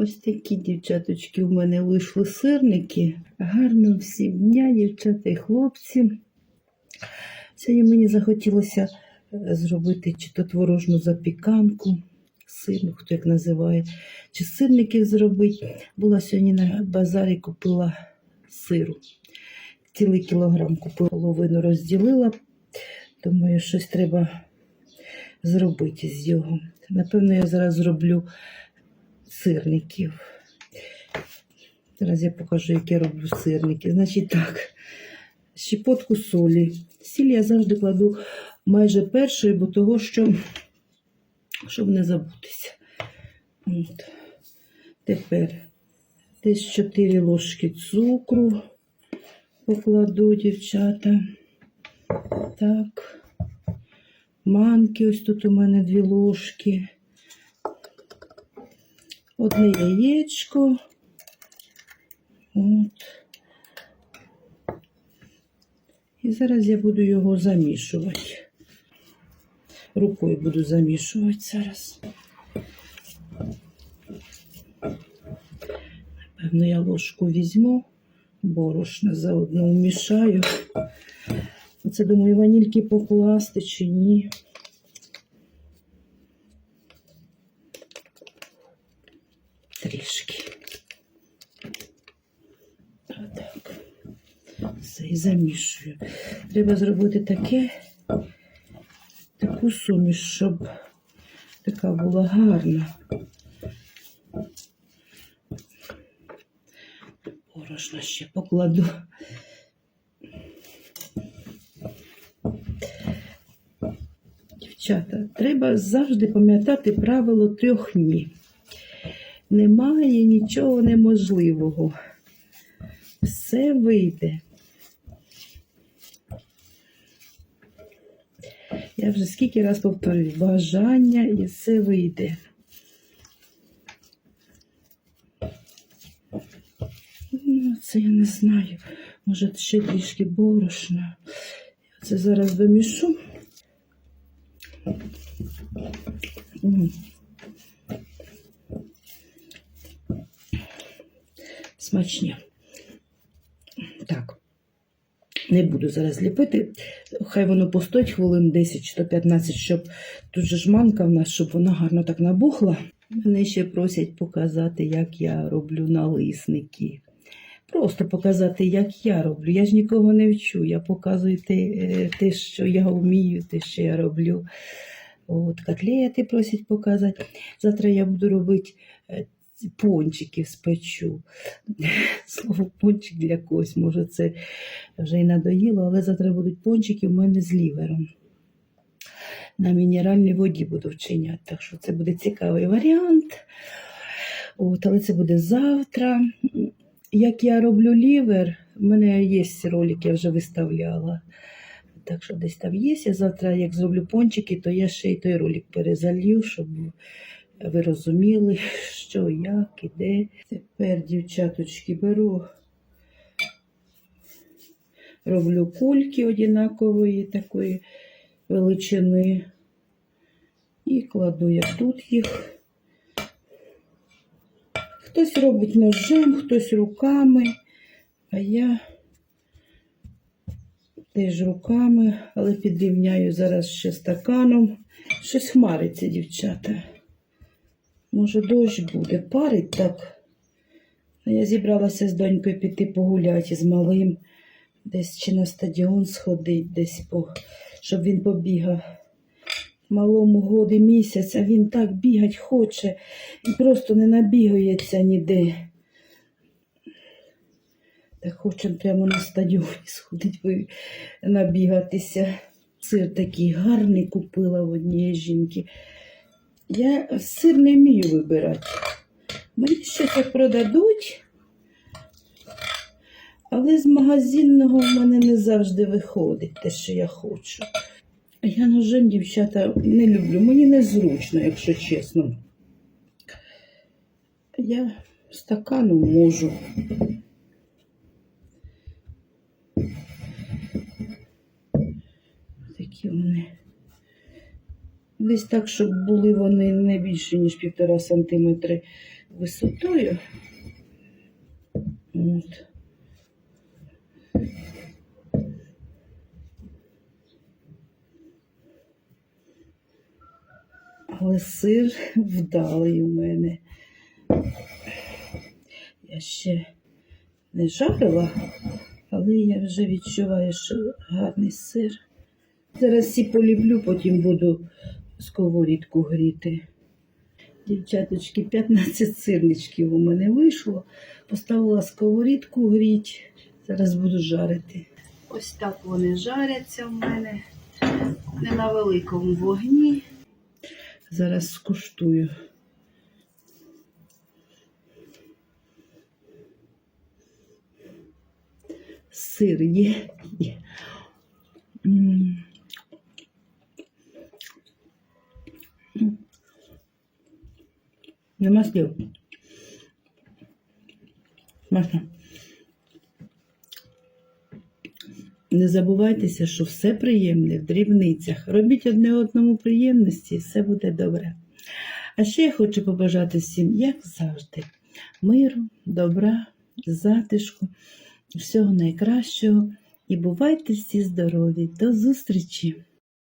Ось такі дівчаточки у мене вийшли сирники. Гарно всім дня, дівчата і хлопці. Сьогодні мені захотілося е, зробити чи то творожну запіканку, сирну, хто як називає, чи сирників зробити. Була сьогодні на базарі, купила сиру. Цілий кілограм купила, половину розділила. Думаю, щось треба зробити з його. Напевно, я зараз зроблю сирників. Зараз я покажу, як я роблю сирники. Значить так, щепотку солі. Сіль я завжди кладу майже першою, бо того, що, щоб не забутися. От. Тепер десь 4 ложки цукру покладу, дівчата. Так. Манки, ось тут у мене дві ложки. Одне яєчко. От. І зараз я буду його замішувати. Рукою буду замішувати зараз. Напевно, я ложку візьму, борошна заодно вмішаю. Оце думаю, ванільки покласти чи ні. Трішки. Отак. Все, і замішую. Треба зробити таке, таку суміш, щоб така була гарна. Борошна ще покладу. Дівчата, треба завжди пам'ятати правило трьох ні. Немає нічого неможливого. Все вийде. Я вже скільки раз повторюю, бажання і все вийде. Ну, це я не знаю. Може, ще трішки борошна. Я це зараз домішу. Смачні. Так. Не буду зараз ліпити. Хай воно постоїть хвилин 10 чи 15, щоб тут же ж манка в нас, щоб вона гарно так набухла. Мене ще просять показати, як я роблю налисники. Просто показати, як я роблю. Я ж нікого не вчу. Я показую те, е, те що я вмію, те, що я роблю. От, котлети просять показати. Завтра я буду робити ці пончики спечу. Слово пончик для когось, може, це вже і надоїло, але завтра будуть пончики у мене з лівером. На мінеральній воді буду вчиняти. Так що це буде цікавий варіант. От, але це буде завтра. Як я роблю лівер, в мене є ролик, я вже виставляла. Так що десь там є. Я завтра, як зроблю пончики, то я ще й той ролик перезалью, щоб ви розуміли, що, як і де. Тепер, дівчаточки, беру, роблю кульки однакової такої величини. І кладу я тут їх. Хтось робить ножем, хтось руками, а я теж руками, але підрівняю зараз ще стаканом. Щось хмариться, дівчата. Може, дощ буде. Парить так. Я зібралася з донькою піти погуляти з малим. Десь чи на стадіон сходить, десь по, щоб він побігав. Малому годи місяць, а він так бігать хоче і просто не набігається ніде. Так хочемо прямо на стадіоні сходить набігатися. Сир такий гарний купила в однієї жінки. Я сир не вмію вибирати. Мені ще це продадуть, але з магазинного в мене не завжди виходить те, що я хочу. Я ножем, дівчата, не люблю. Мені незручно, якщо чесно. Я стаканом можу. Такі вони. Десь так, щоб були вони не більше, ніж півтора сантиметри висотою. От. Але сир вдалий у мене. Я ще не жарила, але я вже відчуваю, що гарний сир. Зараз всі поліплю, потім буду сковорідку гріти. Дівчаточки, 15 сирничків у мене вийшло. Поставила сковорідку гріть. Зараз буду жарити. Ось так вони жаряться в мене. Не на великому вогні. Зараз скуштую. Сир є. М. М. Нема слів. Смачно. Не забувайтеся, що все приємне в дрібницях. Робіть одне одному приємності, і все буде добре. А ще я хочу побажати всім, як завжди, миру, добра, затишку, всього найкращого. І бувайте всі здорові. До зустрічі!